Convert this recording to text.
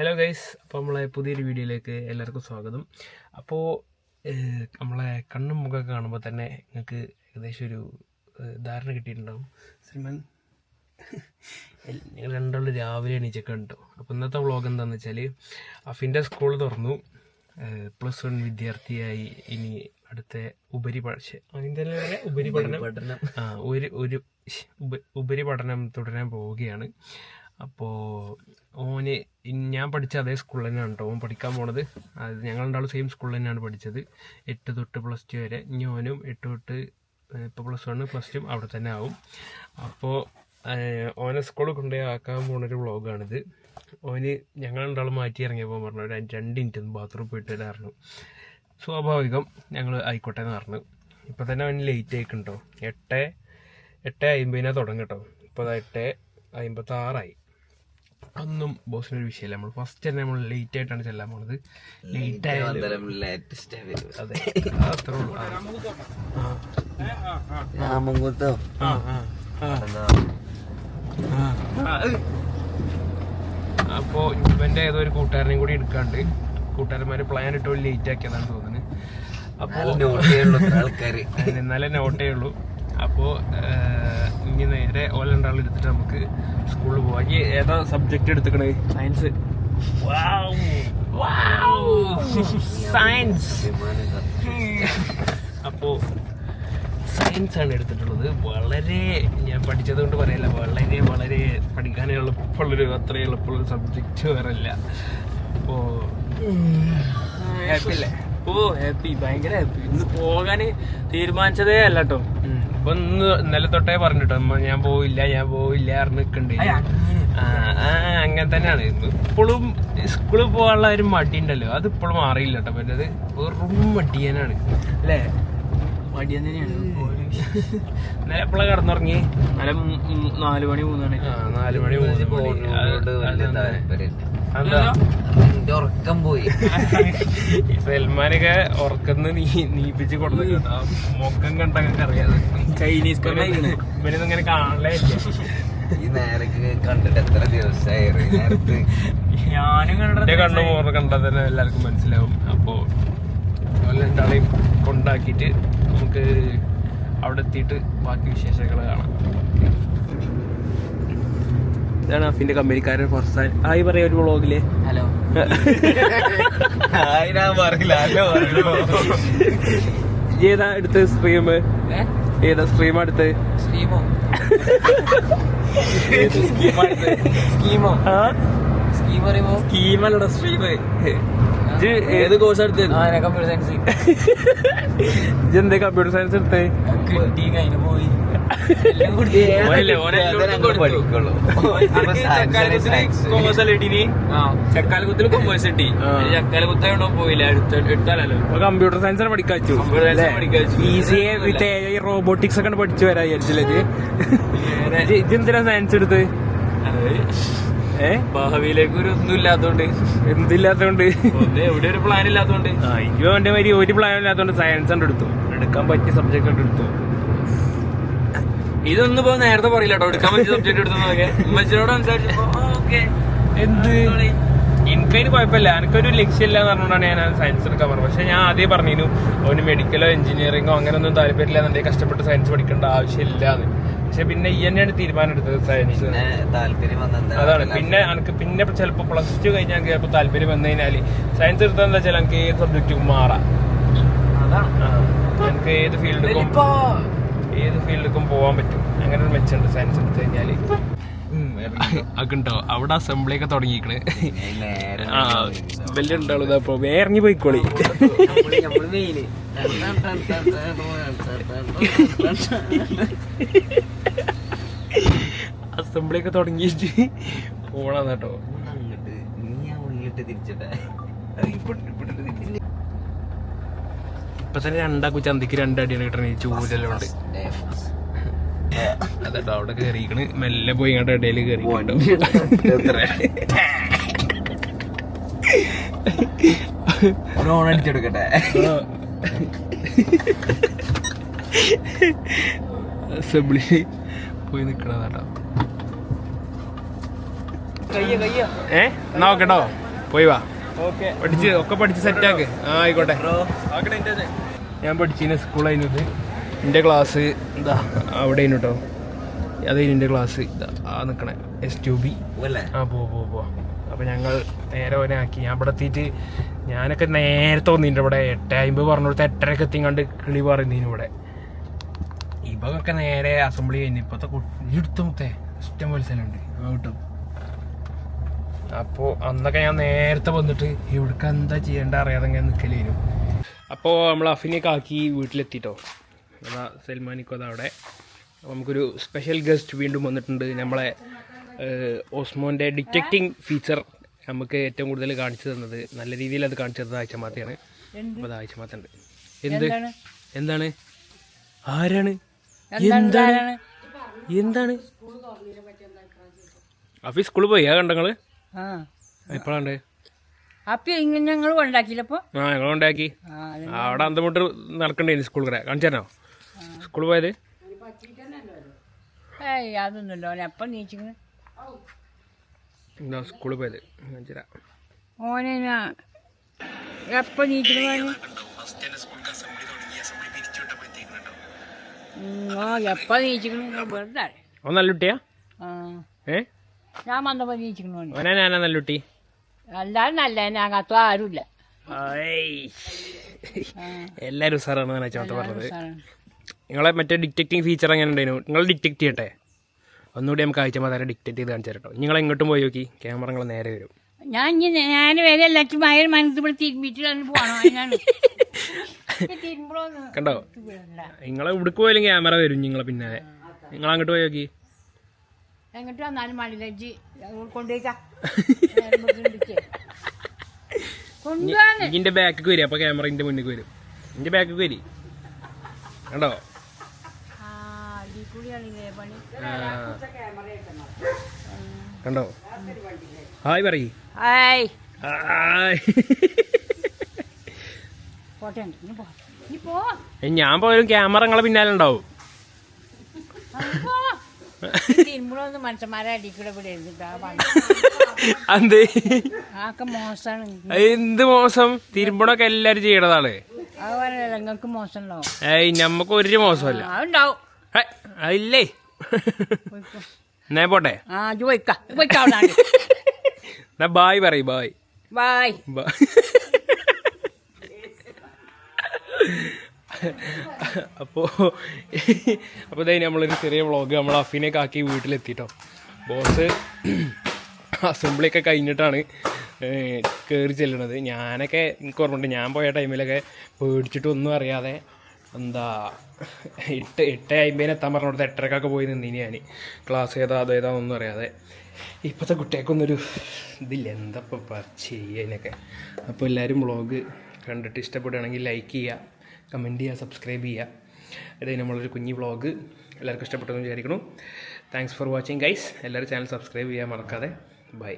Hello guys അപ്പോൾ നമ്മളെ പുതിയൊരു വീഡിയോയിലേക്ക് എല്ലാവർക്കും സ്വാഗതം. അപ്പോൾ നമ്മളെ കണ്ണും മുഖമൊക്കെ കാണുമ്പോൾ തന്നെ നിങ്ങൾക്ക് ഏകദേശം ഒരു ധാരണ കിട്ടിയിട്ടുണ്ടാവും. സിനിമൻ ഞങ്ങൾ രണ്ടാളും രാവിലെ എണീച്ചൊക്കെ ഉണ്ടോ അപ്പോൾ ഇന്നത്തെ വ്ളോഗ് എന്താണെന്ന് വെച്ചാൽ അഫിന്റെ സ്കൂൾ തുറന്നു. പ്ലസ് വൺ വിദ്യാർത്ഥിയായി ഇനി അടുത്ത ഉപരി പഠ അതിന്റെ ഉപരിപഠനം ആ ഒരു ഒരു ഉപരിപഠനം തുടരാൻ പോവുകയാണ്. അപ്പോൾ ഓന് ഞാൻ പഠിച്ച അതേ സ്കൂളിൽ തന്നെയാണ് കേട്ടോ ഓൻ പഠിക്കാൻ പോണത്. അത് ഞങ്ങൾ രണ്ടാളും സെയിം സ്കൂളിൽ തന്നെയാണ് പഠിച്ചത്. എട്ട് തൊട്ട് പ്ലസ് ടു വരെ. ഇനി ഓനും എട്ട് തൊട്ട് ഇപ്പോൾ പ്ലസ് വൺ പ്ലസ് ടു അവിടെ തന്നെ ആവും. അപ്പോൾ ഓനെ സ്കൂളിൽ കൊണ്ടുപോയി ആക്കാൻ പോണൊരു വ്ളോഗാണിത് ഓന് ഞങ്ങൾ രണ്ടാളും മാറ്റി ഇറങ്ങിയപ്പോൾ പറഞ്ഞു ഒരു രണ്ട് മിനിറ്റ് ഒന്ന് ബാത്റൂമിൽ പോയിട്ട് വരാറുണ്ട്. സ്വാഭാവികം ഞങ്ങൾ ആയിക്കോട്ടെ എന്ന് പറഞ്ഞു. ഇപ്പോൾ തന്നെ അവന് ലേറ്റ് ആയിക്കുണ്ടോ എട്ട് എട്ട് അമ്പതിനാ തുടങ്ങട്ടോ ഇപ്പോൾ അത് എട്ട് അമ്പത്തി ആറായി ഒന്നും ഒരു വിഷയമില്ല. നമ്മൾ ഫസ്റ്റ് തന്നെ നമ്മൾ ലേറ്റ് ആയിട്ടാണ് ചെല്ലാൻ പോണത്. ലേറ്റ് ആയാലും അതെ അത്രേ ഉള്ളൂ. രാമൻകുത്തോ അപ്പോൾ ഇവന്റെ ഏതോ ഒരു കൂട്ടുകാരനെയും കൂടി എടുക്കാണ്ട് കൂട്ടുകാരന്മാർ പ്ലാൻ ഇട്ടോ ലേറ്റ് ആക്കിയതാണ് തോന്നുന്നത് അപ്പോൾ ഇന്നലെ നോട്ടേ ഉള്ളൂ അപ്പോൾ ഇനി നേരെ ഓല എടുത്തിട്ട് നമുക്ക് സ്കൂളിൽ പോവാം. ഈ ഏതാ സബ്ജക്റ്റ് എടുത്തുക്കണേ? സയൻസ് സയൻസ് അപ്പോൾ സയൻസ് ആണ് എടുത്തിട്ടുള്ളത്. വളരെ ഞാൻ പഠിച്ചത് കൊണ്ട് പറയല്ല വളരെ വളരെ പഠിക്കാൻ എളുപ്പമുള്ളൊരു അത്ര എളുപ്പമുള്ളൊരു സബ്ജക്റ്റ് വേറെ ഇല്ല അപ്പോൾ ഹാപ്പി അല്ലേ? ഓ ഹാപ്പി. ഭയങ്കര ഹാപ്പി. ഇന്ന് പോകാൻ തീരുമാനിച്ചതേ അല്ല കേട്ടോ ഇപ്പൊ ഇന്ന് ഇന്നലെ തൊട്ടേ പറഞ്ഞിട്ടോ ഞാൻ പോവില്ല ഞാൻ പോവില്ല നിക്കണ്ട് ആ ആ, അങ്ങനെ തന്നെയാണ്. ഇപ്പോഴും സ്കൂളിൽ പോകാനുള്ള ഒരു മടി ഉണ്ടല്ലോ അത് ഇപ്പോഴും മാറിയില്ല കേട്ടോ പറ്റത് വെറും മടിയനാണ്. അല്ലേ? മടിയൻ തന്നെയാണ്. ഇന്നലെ കിടന്നുറങ്ങി? നാല് മണി മൂന്നാണ്. ആ നാല് മണി മൂന്ന് മണി ഉറക്കം പോയി. സൽമാനൊക്കെ ഉറക്കുന്ന നീ നീപ്പിച്ച് കൊടുത്തു മൊക്കം മുഖം കണ്ടൊക്കെ അറിയാതെ ചൈനീസ് ഇവനൊന്നും ഇങ്ങനെ. കാണലേ ഇല്ല. ഈ നേരക്ക് കണ്ടിട്ട് എത്ര ദിവസമായി നേരത്ത്? ഞാനും എന്റെ കണ്ണു മോറ് കണ്ടാൽ തന്നെ എല്ലാവർക്കും മനസ്സിലാവും. അപ്പോൾ രണ്ടാളെയും കൊണ്ടാക്കിയിട്ട് നമുക്ക് അവിടെ എത്തിയിട്ട് ബാക്കി വിശേഷങ്ങൾ കാണാം. ഇതാണ് അഫിന്റെ കമ്പനിക്കാരൻ ഫർസാൻ. ആയി പറയാ ഒരു വ്ളോഗിൽ. ഹലോ. ആയിരാ പറയില്ല. ഹലോ ഏതാ എടുത്ത സ്ട്രീം ഏതാ സ്ട്രീം എടുത്ത് സ്കീമോ സ്കീമോ സ്കീം പറയുമ്പോ? സ്കീമല്ലട സ്ട്രീം ഏത് കോഴ്സ് എടുത്തത് കമ്പ്യൂട്ടർ സയൻസ് എന്തേ കമ്പ്യൂട്ടർ സയൻസ് എടുത്തേ? കിട്ടി കഴിഞ്ഞു പോയി. കൊമേഴ്സ് കിട്ടി. പോയില്ല? എടുത്താലല്ലോ. കമ്പ്യൂട്ടർ സയൻസ് പഠിക്കാച്ചു. വിത്ത് റോബോട്ടിക്സ് ഒക്കെ പഠിച്ചു വരാ വിചാരിച്ചില്ലേ ഇതെന്തിനാ സയൻസ് എടുത്ത്? ഭാവിയിലേക്ക് ഒരു ഒന്നും ഇല്ലാത്തോണ്ട്. എന്തില്ലാത്തോണ്ട്? എവിടെ ഒരു പ്ലാൻ ഇല്ലാത്തോണ്ട്. ഇവ എന്റെ മാതിരി ഒരു പ്ലാൻ ഇല്ലാത്തോണ്ട് സയൻസ് ആണ് എടുത്തു. എടുക്കാൻ പറ്റിയ സബ്ജക്ട് ഉണ്ട് എടുത്തു. ഇതൊന്നും ഇപ്പൊ നേരത്തെ പറയില്ല കേട്ടോ എടുക്കാൻ പറ്റിയ സബ്ജക്ട് എടുത്തൊക്കെ ഉമ്മച്ചിനോട് സംസാരിച്ചപ്പോ എന്ത്? എനിക്കതിന് കുഴപ്പമില്ല. എനിക്കൊരു ലക്ഷ്യമില്ല എന്ന് പറഞ്ഞുകൊണ്ടാണ് ഞാൻ സയൻസ് എടുക്കാൻ പറഞ്ഞത്. പക്ഷെ ഞാൻ ആദ്യം പറഞ്ഞിരുന്നു അവന് മെഡിക്കലോ എഞ്ചിനീയറിംഗോ അങ്ങനെ ഒന്നും താല്പര്യമില്ല എന്നുണ്ടെങ്കിൽ കഷ്ടപ്പെട്ട് സയൻസ് പഠിക്കേണ്ട ആവശ്യമില്ല എന്ന് പക്ഷെ പിന്നെ ഈ തന്നെയാണ് തീരുമാനം എടുത്തത് സയൻസ് അതാണ് പിന്നെ എനിക്ക് പിന്നെ ചിലപ്പോൾ പ്ലസ് ടു കഴിഞ്ഞാൽ ചിലപ്പോൾ താല്പര്യം വന്നു കഴിഞ്ഞാൽ സയൻസ് എടുത്താൽ എന്താ വെച്ചാൽ എനിക്ക് ഏത് സബ്ജക്റ്റും മാറാം എനിക്ക് ഏത് ഫീൽഡിലും ഏത് ഫീൽഡിലേക്കും പോകാൻ പറ്റും അങ്ങനെ ഒരു മെച്ചുണ്ട് സയൻസ് എടുത്തു കഴിഞ്ഞാൽ അതുണ്ടോ അവിടെ അസംബ്ലി ഒക്കെ തുടങ്ങിക്കണ് ആ വലിയ ഉണ്ടാവുന്നത് അപ്പൊ വേറങ്ങി പോയിക്കോളി നമ്മൾ മെയിന് അസംബ്ലി ഒക്കെ തുടങ്ങിയിട്ട് പോണാ കേട്ടോ. ഇപ്പൊ തന്നെ രണ്ടാക്കു ചന്തക്ക് രണ്ടടിയാണ് കിട്ടണ ഈ ചൂരെല്ലാം ഉണ്ട് അതെട്ടോ അവിടെ കേറിക്കണ്. മെല്ലെ പോയി ഇങ്ങോട്ട് ഇടയിൽ കയറി ഫോൺ അടിച്ചെടുക്കട്ടെ അസംബ്ലി പോയി നിക്കണതാട്ടോ. ഏ? നോക്കട്ടോ പോയി വാ. പഠിച്ച് ഒക്കെ പഠിച്ച് സെറ്റാക്ക് ആ ആയിക്കോട്ടെ. ഞാൻ പഠിച്ചിന് സ്കൂളായിരുന്നു എന്റെ ക്ലാസ് എന്താ അവിടെ കേട്ടോ അതായിരുന്നു എന്റെ ക്ലാസ് ആ നിൽക്കണേ എസ് ടു ബി ആ പോ പോ പോ. അപ്പോൾ ഞങ്ങൾ നേരെ ഓനെ ആക്കി. ഞാൻ ഇവിടെ എത്തിയിട്ട് ഞാനൊക്കെ നേരത്തെ വന്നിട്ടുണ്ട് ഇവിടെ. എട്ട് അമ്പത് പറഞ്ഞു കൊടുത്ത എട്ടരക്ക് കണ്ട് കിളി പറയുന്നതിന് ഇവിടെ. ഇവകൊക്കെ നേരെ അസംബ്ലി കഴിഞ്ഞ്. ഇപ്പോഴത്തെ എടുത്തു മുത്തേ ഇഷ്ടം പോലെ സ്ഥലമുണ്ട്. ആ കിട്ടും അപ്പോൾ അന്നൊക്കെ ഞാൻ നേരത്തെ വന്നിട്ട് ഇവിടേക്ക് എന്താ ചെയ്യേണ്ട അറിയാതെ ഞാൻ നിൽക്കലേനു അപ്പോൾ നമ്മൾ അഫിനെയൊക്കെ ആക്കി വീട്ടിലെത്തിയിട്ടോ അതാ സൽമാനിക്കോ അതാ അവിടെ. നമുക്കൊരു സ്പെഷ്യൽ ഗസ്റ്റ് വീണ്ടും വന്നിട്ടുണ്ട്. നമ്മളെ ഓസ്മോന്റെ ഡിറ്റക്റ്റിംഗ് ഫീച്ചർ നമുക്ക് ഏറ്റവും കൂടുതൽ കാണിച്ചു തന്നത്. നല്ല രീതിയിൽ അത് കാണിച്ചു തന്നത് ആഴ്ചമാത്തയാണ് അപ്പോൾ അത് ആഴ്ചമാത്തുണ്ട് എന്ത്? എന്താണ്? ആരാണ്? എന്താണ് എന്താണ്? അഫീസ് സ്കൂളിൽ പോയി ആ കണ്ടങ്ങൾ? ആ. എപ്പോഴാണ്ട് അപ്പൊ ഇങ്ങനെ ഞങ്ങൾ ഉണ്ടാക്കിയില്ലപ്പോ ആ ഞങ്ങൾ ഉണ്ടാക്കി അവിടെ അന്തമുട്ട് നടക്കണ്ടേ സ്കൂൾ കൂടെ കാണിച്ചാനോ സ്കൂൾ പോയത്? ഏയ് അതൊന്നുമില്ല. ഓനെ എപ്പം നീച്ചിങ്ങനെ സ്കൂളിൽ പോയത്. ഓനെ എപ്പം നീച്ചിരുന്നു ആ എപ്പം നീച്ചിക്കണ? വെറുതെ. അവൻ നല്ല കുട്ടിയാ? ഏ? ഞാൻ വന്നപ്പോ നീച്ചിക്കണ ഓന് ഞാനാ നല്ല കുട്ടി അല്ലാതെ നല്ല ഞങ്ങത്തു ആരുമില്ല എല്ലാരും സാറാണ് ഞാൻ ചോട്ട പറഞ്ഞത്. നിങ്ങളെ മറ്റേ ഡിറ്റക്റ്റിംഗ് ഫീച്ചർ എങ്ങനെ ഉണ്ടായിരുന്നു? നിങ്ങൾ ഡിറ്റക്ട് ചെയ്യട്ടെ. ഒന്നുകൂടി നമുക്ക് ആഴ്ച മാതാരം ഡിറ്റക്ട് ചെയ്ത് കാണിച്ചു തരട്ടോ. നിങ്ങൾ എങ്ങോട്ടും പോയി നോക്കി. ക്യാമറ നിങ്ങൾ നേരെ വരും. ഞാൻ ഇനി ഞാൻ വരെ. എല്ലാറ്റും അയൽ മനസ്സിൽ തിരുമ്പിട്ട് പോകണം കണ്ടോ? നിങ്ങളെ ഇവിടേക്ക് പോയാലും ക്യാമറ വരും നിങ്ങളെ പിന്നാലെ. നിങ്ങൾ അങ്ങോട്ട് പോയി നോക്കി. എങ്ങോട്ട് വന്നാലും മണില ഇജ്ജി കൊണ്ടുപോകാന്ന് ഇതിന്റെ വരും അപ്പൊ ക്യാമറ ഇതിന്റെ മുന്നിൽ വരും. ഇതിന്റെ ബാക്കിക്ക് വരി. കണ്ടോ. കണ്ടോ? ഹായ് പറയ്. ഹായ്. ഞാൻ പോയാലും ക്യാമറ നിങ്ങളെ പിന്നാലെ ഉണ്ടാവും. മനുഷ്യന്മാരെ അടിക്കൂടെ ഇവിടെ എന്ത് ആക്കെ മോശമാണ്. എന്ത് മോശം? തിരുമ്പണൊക്കെ എല്ലാരും ചെയ്യണതാണ്. അതുപോലെ നിങ്ങൾക്ക് മോശം ഉണ്ടാവും ഏയ് നമ്മക്ക് ഒരു മോശമല്ല. അതുണ്ടാവും അതില്ലേ? എന്നാ പോട്ടെ. ആ പോയിക്ക. എന്നാ ബായ് പറയും ബായ്. ബായ്. ബായ് അപ്പോൾ അപ്പോൾ ഇതായി നമ്മളൊരു ചെറിയ വ്ളോഗ് നമ്മൾ അഫിനെയൊക്കെ ആക്കി വീട്ടിലെത്തിയിട്ടോ ബോസ് അസംബ്ലിയൊക്കെ കഴിഞ്ഞിട്ടാണ് കയറി ചെല്ലണത്. ഞാനൊക്കെ എനിക്ക് ഓർമ്മയുണ്ട് ഞാൻ പോയ ടൈമിലൊക്കെ പേടിച്ചിട്ടൊന്നും അറിയാതെ എന്താ എട്ട് എട്ട് അമ്പതിന് എത്താൻ പറഞ്ഞിടത്ത് എട്ടരക്കൊക്കെ പോയി നിന്നിനി ഞാൻ ക്ലാസ് ഏതാ അതോ ഏതാണെന്നൊന്നും അറിയാതെ. ഇപ്പോഴത്തെ കുട്ടികൾക്കൊന്നൊരു ഇതില്ല എന്താ ഇപ്പോൾ ചെയ്യാനൊക്കെ അപ്പോൾ എല്ലാവരും വ്ളോഗ് കണ്ടിട്ട് ഇഷ്ടപ്പെടുകയാണെങ്കിൽ ലൈക്ക് ചെയ്യുക. കമന്റ് ചെയ്യുക സബ്സ്ക്രൈബ് ചെയ്യുക. അതായത് നമ്മളൊരു കുഞ്ഞി വ്ളോഗ് എല്ലാവർക്കും ഇഷ്ടപ്പെട്ടെന്ന് വിചാരിക്കുന്നു. താങ്ക്സ് ഫോർ വാച്ചിങ് ഗൈസ് എല്ലാവരും ചാനൽ സബ്സ്ക്രൈബ് ചെയ്യാൻ മറക്കാതെ. ബൈ